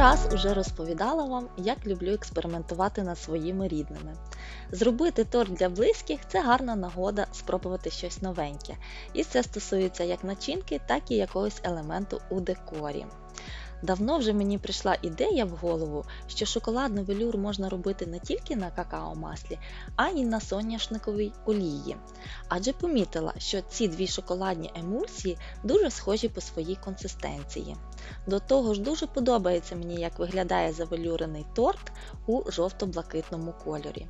раз уже розповідала вам, як люблю експериментувати над своїми рідними. Зробити торт для близьких це гарна нагода спробувати щось новеньке. І це стосується як начинки, так і якогось елементу у декорі. Давно вже мені прийшла ідея в голову, що шоколадний велюр можна робити не тільки на какао-маслі, а й на соняшниковій олії. Адже помітила, що ці дві шоколадні емульсії дуже схожі по своїй консистенції. До того ж, дуже подобається мені, як виглядає завелюрений торт у жовто-блакитному кольорі.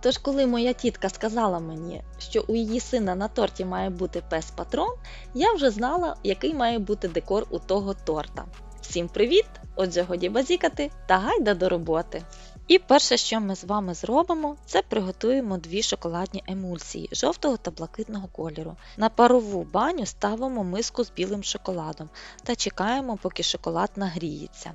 Тож, коли моя тітка сказала мені, що у її сина на торті має бути пес-патрон, я вже знала, який має бути декор у того торта. Всім привіт! Отже, годі базікати та гайда до роботи! І перше, що ми з вами зробимо, це приготуємо дві шоколадні емульсії жовтого та блакитного кольору. На парову баню ставимо миску з білим шоколадом та чекаємо, поки шоколад нагріється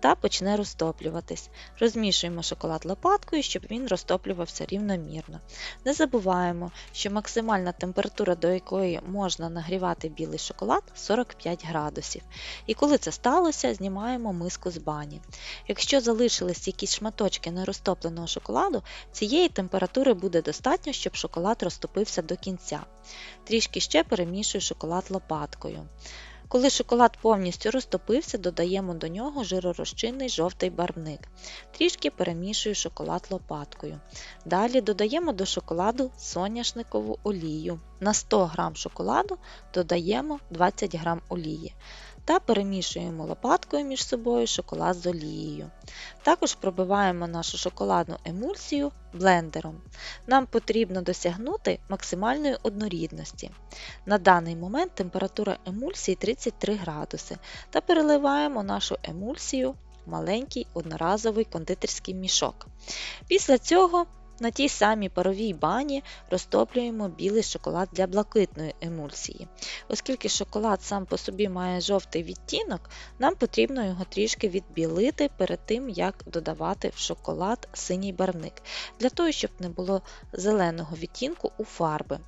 та почне розтоплюватись. Розмішуємо шоколад лопаткою, щоб він розтоплювався рівномірно. Не забуваємо, що максимальна температура, до якої можна нагрівати білий шоколад 45 градусів. І коли це сталося, знімаємо миску з бані. Якщо залишились якісь шматочки нерозтопленого шоколаду, цієї температури буде достатньо, щоб шоколад розтопився до кінця. Трішки ще перемішую шоколад лопаткою. Коли шоколад повністю розтопився, додаємо до нього жиророзчинний жовтий барвник. Трішки перемішую шоколад лопаткою. Далі додаємо до шоколаду соняшникову олію. На 100 г шоколаду додаємо 20 г олії та перемішуємо лопаткою між собою шоколад з олією. Також пробиваємо нашу шоколадну емульсію блендером. Нам потрібно досягнути максимальної однорідності. На даний момент температура емульсії 33 градуси та переливаємо нашу емульсію маленький одноразовий кондитерський мішок. Після цього на тій самій паровій бані розтоплюємо білий шоколад для блакитної емульсії. Оскільки шоколад сам по собі має жовтий відтінок, нам потрібно його трішки відбілити перед тим, як додавати в шоколад синій барвник, для того, щоб не було зеленого відтінку у фарби.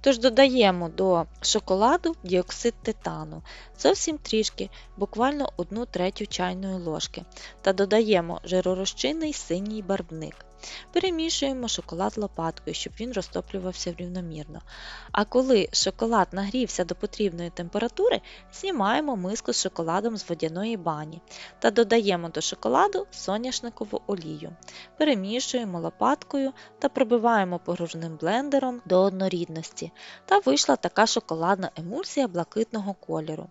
Тож додаємо до шоколаду діоксид титану, зовсім трішки, буквально 1 третю чайної ложки, та додаємо жиророзчинний синій барвник. Перемішуємо шоколад лопаткою, щоб він розтоплювався рівномірно. А коли шоколад нагрівся до потрібної температури, знімаємо миску з шоколадом з водяної бані та додаємо до шоколаду соняшникову олію. Перемішуємо лопаткою та пробиваємо погружним блендером до однорідності. Та вийшла така шоколадна емульсія блакитного кольору.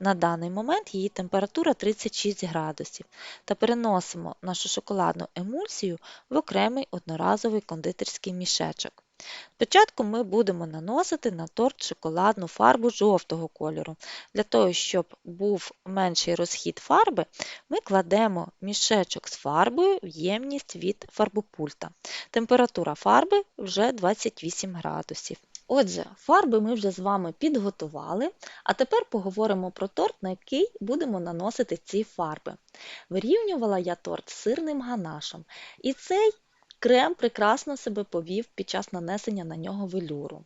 На даний момент її температура 36 градусів. Та переносимо нашу шоколадну емульсію в окремий одноразовий кондитерський мішечок. Спочатку ми будемо наносити на торт шоколадну фарбу жовтого кольору. Для того, щоб був менший розхід фарби, ми кладемо мішечок з фарбою в ємність від фарбопульта. Температура фарби вже 28 градусів. Отже, фарби ми вже з вами підготували, а тепер поговоримо про торт, на який будемо наносити ці фарби. Вирівнювала я торт сирним ганашем, і цей крем прекрасно себе повів під час нанесення на нього велюру.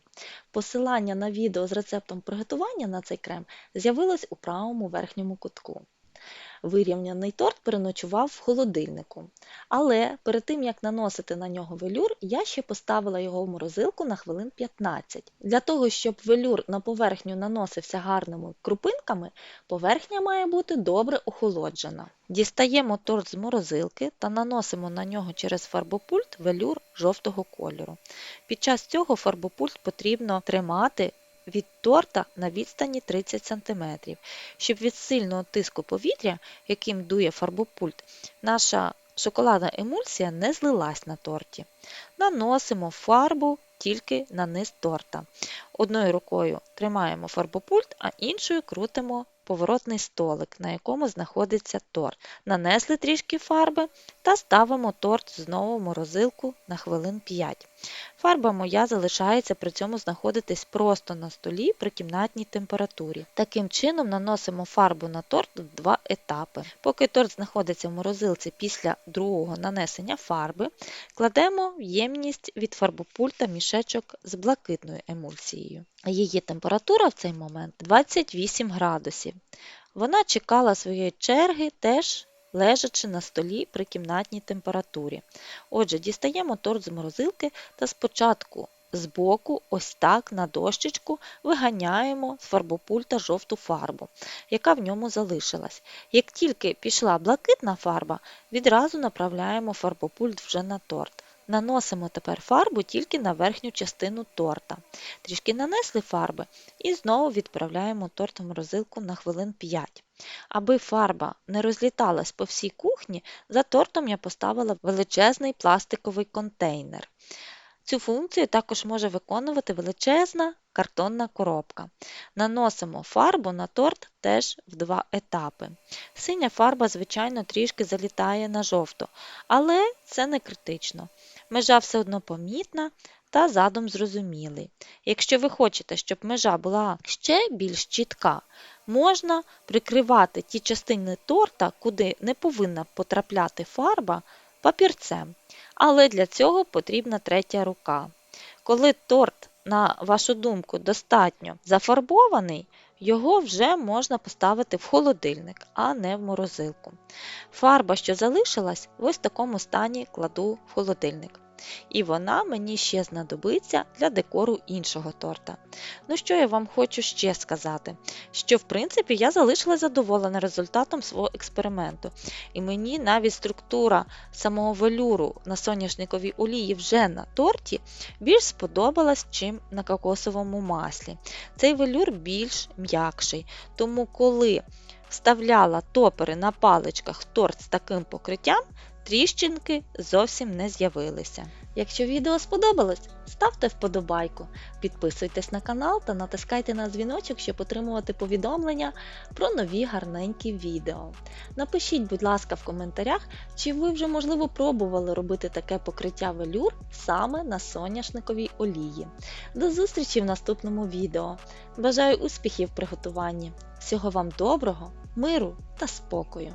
Посилання на відео з рецептом приготування на цей крем з'явилось у правому верхньому кутку. Вирівняний торт переночував в холодильнику. Але перед тим, як наносити на нього велюр, я ще поставила його в морозилку на хвилин 15. Для того, щоб велюр на поверхню наносився гарними крупинками, поверхня має бути добре охолоджена. Дістаємо торт з морозилки та наносимо на нього через фарбопульт велюр жовтого кольору. Під час цього фарбопульт потрібно тримати від торта на відстані 30 см, щоб від сильного тиску повітря, яким дує фарбопульт, наша шоколадна емульсія не злилась на торті. Наносимо фарбу тільки на низ торта. Одною рукою тримаємо фарбопульт, а іншою крутимо поворотний столик, на якому знаходиться торт. Нанесли трішки фарби та ставимо торт знову в морозилку на хвилин 5. Фарба моя залишається при цьому знаходитись просто на столі при кімнатній температурі. Таким чином наносимо фарбу на торт в два етапи. Поки торт знаходиться в морозилці після другого нанесення фарби, кладемо в ємність від фарбопульта мішечок з блакитною емульсією. Її температура в цей момент 28 градусів. Вона чекала своєї черги теж лежачи на столі при кімнатній температурі. Отже, дістаємо торт з морозилки та спочатку збоку, ось так, на дощечку, виганяємо з фарбопульта жовту фарбу, яка в ньому залишилась. Як тільки пішла блакитна фарба, відразу направляємо фарбопульт вже на торт. Наносимо тепер фарбу тільки на верхню частину торта. Трішки нанесли фарби і знову відправляємо торт в морозилку на хвилин 5. Аби фарба не розліталась по всій кухні, за тортом я поставила величезний пластиковий контейнер. Цю функцію також може виконувати величезна картонна коробка. Наносимо фарбу на торт теж в два етапи. Синя фарба, звичайно, трішки залітає на жовту, але це не критично. Межа все одно помітна та задум зрозумілий. Якщо ви хочете, щоб межа була ще більш чітка, можна прикривати ті частини торта, куди не повинна потрапляти фарба, папірцем. Але для цього потрібна третя рука. Коли торт, на вашу думку, достатньо зафарбований, його вже можна поставити в холодильник, а не в морозилку. Фарба, що залишилась, в ось такому стані кладу в холодильник. І вона мені ще знадобиться для декору іншого торта. Ну що я вам хочу ще сказати? Що в принципі я залишилася задоволена результатом свого експерименту. І мені навіть структура самого велюру на соняшниковій олії вже на торті більш сподобалась, чим на кокосовому маслі. Цей велюр більш м'якший, тому коли вставляла топери на паличках торт з таким покриттям, тріщинки зовсім не з'явилися. Якщо відео сподобалось, ставте вподобайку, підписуйтесь на канал та натискайте на дзвіночок, щоб отримувати повідомлення про нові гарненькі відео. Напишіть, будь ласка, в коментарях, чи ви вже, можливо, пробували робити таке покриття велюр саме на соняшниковій олії. До зустрічі в наступному відео. Бажаю успіхів в приготуванні. Всього вам доброго, миру та спокою!